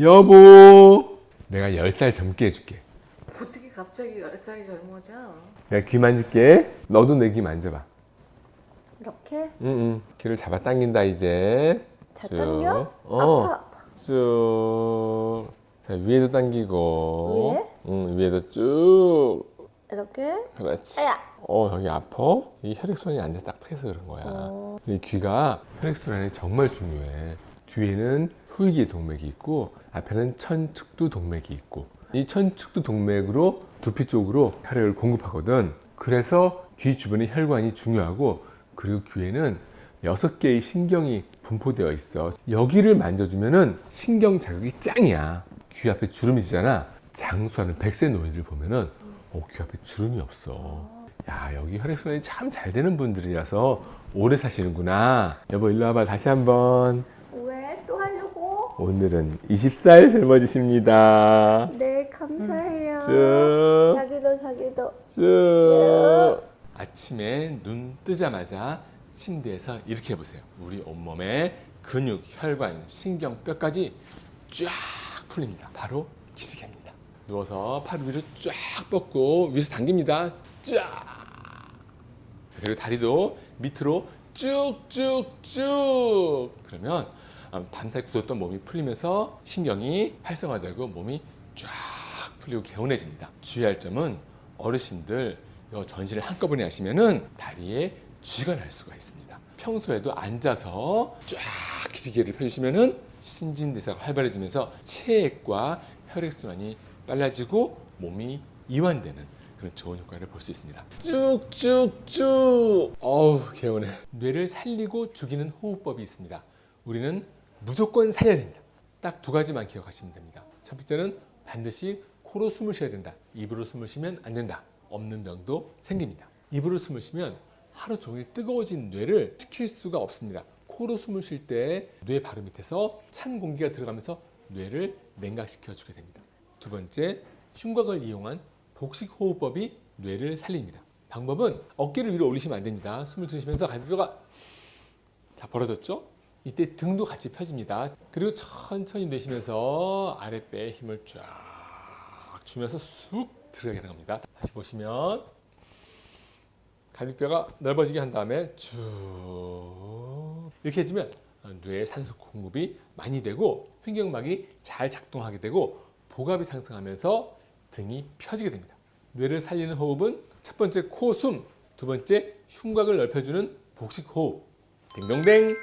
여보 내가 10살 젊게 해줄게 어떻게 갑자기 10살이 젊어져? 내가 귀 만질게 너도 내 귀 만져봐 이렇게? 응응 귀를 잡아 당긴다 이제 자, 쭉. 당겨? 어. 아파, 아파. 쭉. 자, 위에도 당기고. 위에? 응, 위에도 쭉. 이렇게? 그렇지. 아야! 어, 여기 아파? 이 혈액순환이 안 돼딱 트여서 그런 거야. 어. 이 귀가 혈액순환이 정말 중요해. 뒤에는 후이기 동맥이 있고, 앞에는 천측두 동맥이 있고, 이 천측두 동맥으로 두피 쪽으로 혈액을 공급하거든. 그래서 귀 주변의 혈관이 중요하고, 그리고 귀에는 여섯 개의 신경이 분포되어 있어. 여기를 만져주면 은 신경 자극이 짱이야. 귀 앞에 주름이 지잖아. 장수하는 백세 노인들 보면은 어, 귀 앞에 주름이 없어. 야, 여기 혈액순환이 참 잘 되는 분들이라서 오래 사시는구나. 여보, 일로 와봐. 다시 한번. 오늘은 20살 젊어지십니다. 네, 감사해요. 쭉, 자기도, 자기도. 쭉. 아침에 눈 뜨자마자 침대에서 이렇게 해보세요. 우리 온몸에 근육, 혈관, 신경, 뼈까지 쫙 풀립니다. 바로 기지개입니다. 누워서 팔 위로 쫙 뻗고 위에서 당깁니다. 쫙. 그리고 다리도 밑으로 쭉쭉쭉. 그러면 음, 밤새 굳었던 몸이 풀리면서 신경이 활성화되고 몸이 쫙 풀리고 개운해집니다. 주의할 점은 어르신들 이 전신을 한꺼번에 하시면은 다리에 쥐가 날 수가 있습니다. 평소에도 앉아서 쫙 기지개를 펴주시면은 신진대사가 활발해지면서 체액과 혈액순환이 빨라지고 몸이 이완되는 그런 좋은 효과를 볼 수 있습니다. 쭉쭉쭉. 어우 개운해. 뇌를 살리고 죽이는 호흡법이 있습니다. 우리는 무조건 살려야 됩니다. 딱 두 가지만 기억하시면 됩니다. 첫 번째는 반드시 코로 숨을 쉬어야 된다. 입으로 숨을 쉬면 안 된다. 없는 병도 생깁니다. 입으로 숨을 쉬면 하루 종일 뜨거워진 뇌를 식힐 수가 없습니다. 코로 숨을 쉴 때 뇌 바로 밑에서 찬 공기가 들어가면서 뇌를 냉각시켜 주게 됩니다. 두 번째, 흉곽을 이용한 복식 호흡법이 뇌를 살립니다. 방법은 어깨를 위로 올리시면 안 됩니다. 숨을 들이쉬면서 갈비뼈가 자 벌어졌죠? 이때 등도 같이 펴집니다. 그리고 천천히 내쉬면서 아랫배에 힘을 쫙 주면서 쑥 들어가게 하는 겁니다. 다시 보시면 갈비뼈가 넓어지게 한 다음에 쭉 이렇게 해주면 뇌에 산소 공급이 많이 되고 횡격막이 잘 작동하게 되고 복압이 상승하면서 등이 펴지게 됩니다. 뇌를 살리는 호흡은 첫 번째 코 숨, 두 번째 흉곽을 넓혀주는 복식 호흡. 딩동댕.